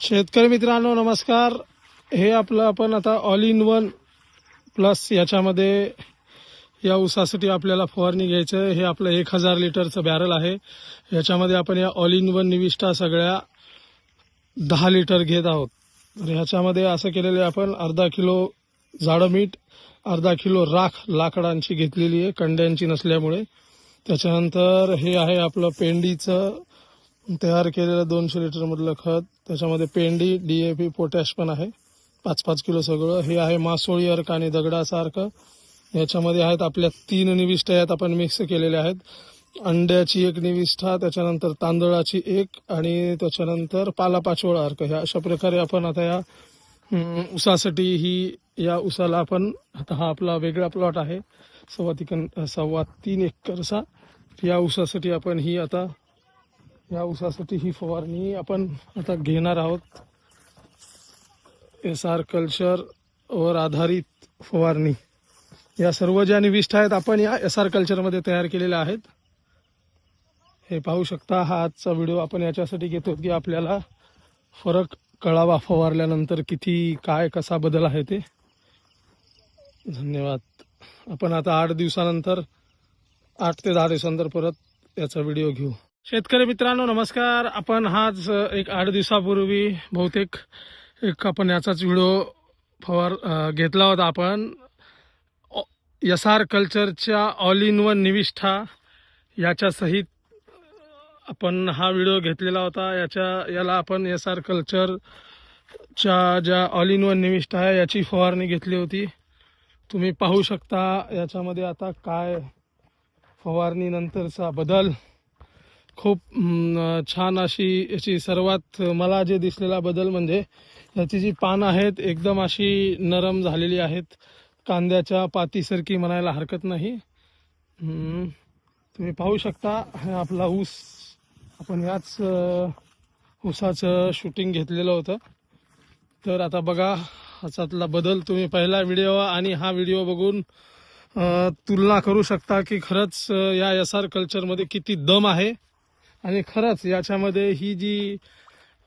शेतकरी मित्रांनो नमस्कार. हे आपलं आपण आता ऑल इन वन प्लस याच्यामध्ये या ऊसासाठी आपल्याला फवारणी घ्यायचं. आहे हे आपलं एक हजार लिटरचं बॅरल आहे. याच्यामध्ये आपण या ऑल इन वन निविष्ठा सगळ्या दहा लिटर घेत आहोत. तर ह्याच्यामध्ये असं केलेलं आहे आपण अर्धा किलो जाडं मीठ अर्धा किलो राख लाकडांची घेतलेली आहे कंड्यांची नसल्यामुळे. त्याच्यानंतर हे आहे आपलं पेंडीचं तयार केलेलं दोनशे लिटरमधलं खत त्याच्यामध्ये पेंडी डी ए पी पोटॅश पण आहे. पाच पाच किलो सगळं. हे आहे मासोळी अर्क आणि दगडासारखं याच्यामध्ये आहेत आपल्या तीन निविष्ठा यात आपण मिक्स केलेल्या आहेत. अंड्याची एक निविष्ठा त्याच्यानंतर तांदळाची एक आणि त्याच्यानंतर पालापाचोळा अर्क. ह्या अशा प्रकारे आपण आता या उसासाठी ऊसासाठी ही या ऊसाला आपण आता हा आपला वेगळा प्लॉट आहे. सव्वा तिकन सव्वा तीन एकरचा या ऊसासाठी आपण ही आता या ऊसासाठी ही फवारणी आपण आता घेणार आहोत. एस आर कल्चर वर आधारित फवारणी. या सर्व ज्या निविष्ठा आहेत आपण या एस आर कल्चरमध्ये तयार केलेल्या आहेत. हे पाहू शकता हा आजचा व्हिडिओ आपण याच्यासाठी घेतो की आपल्याला फरक कळावा फवारल्यानंतर किती काय कसा बदल आहे ते. धन्यवाद. आपण आता आठ दिवसानंतर आठ ते दहा दिवसानंतर परत याचा व्हिडिओ घेऊ. शेतकरी मित्रांनो नमस्कार. आपण हाच एक आठ दिवसापूर्वी बहुतेक एक आपण याचाच व्हिडिओ फवार घेतला होता आपण. एस आर कल्चरच्या ऑल इन वन निविष्ठा याच्या सहित आपण हा व्हिडिओ घेतलेला होता. याच्या याला आपण एस आर कल्चरच्या ज्या ऑल इन वन निविष्ठा आहे याची फवारणी घेतली होती. तुम्ही पाहू शकता याच्यामध्ये आता काय फवारणीनंतरचा बदल खूप छान अशी याची सर्वात मला जे दिसलेला बदल म्हणजे याची जी पानं आहेत एकदम अशी नरम झालेली आहेत. कांद्याच्या पातीसारखी म्हणायला हरकत नाही. तुम्ही पाहू शकता आपला ऊस आपण याच ऊसाचं शूटिंग घेतलेलं होतं. तर आता बघा ह्याच्यातला बदल तुम्ही पहिला व्हिडिओ आणि हा व्हिडिओ बघून तुलना करू शकता की खरंच या एस आर कल्चरमध्ये किती दम आहे. आणि खरंच याच्यामध्ये ही जी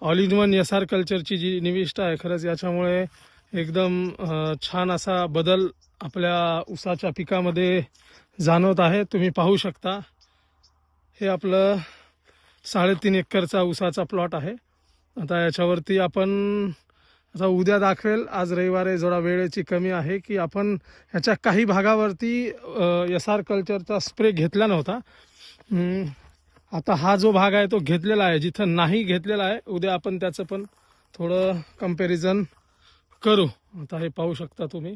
all in one S R कल्चरची जी निविष्ठा आहे खरंच याच्यामुळे एकदम छान असा बदल आपल्या ऊसाच्या पिकामध्ये जाणवत आहे. तुम्ही पाहू शकता. हे आपलं साडेतीन एकरचा ऊसाचा प्लॉट आहे. आता याच्यावरती आपण आता उद्या दाखवेल. आज रविवारी जरा वेळेची कमी आहे की आपण ह्याच्या काही भागावरती एस आर कल्चरचा स्प्रे घेतला नव्हता. आता हा जो भाग आहे तो घेतलेला आहे जिथं नाही घेतलेला आहे उद्या आपण त्याचं पण थोडं कंपॅरिझन करू. आता हे पाहू शकता तुम्ही.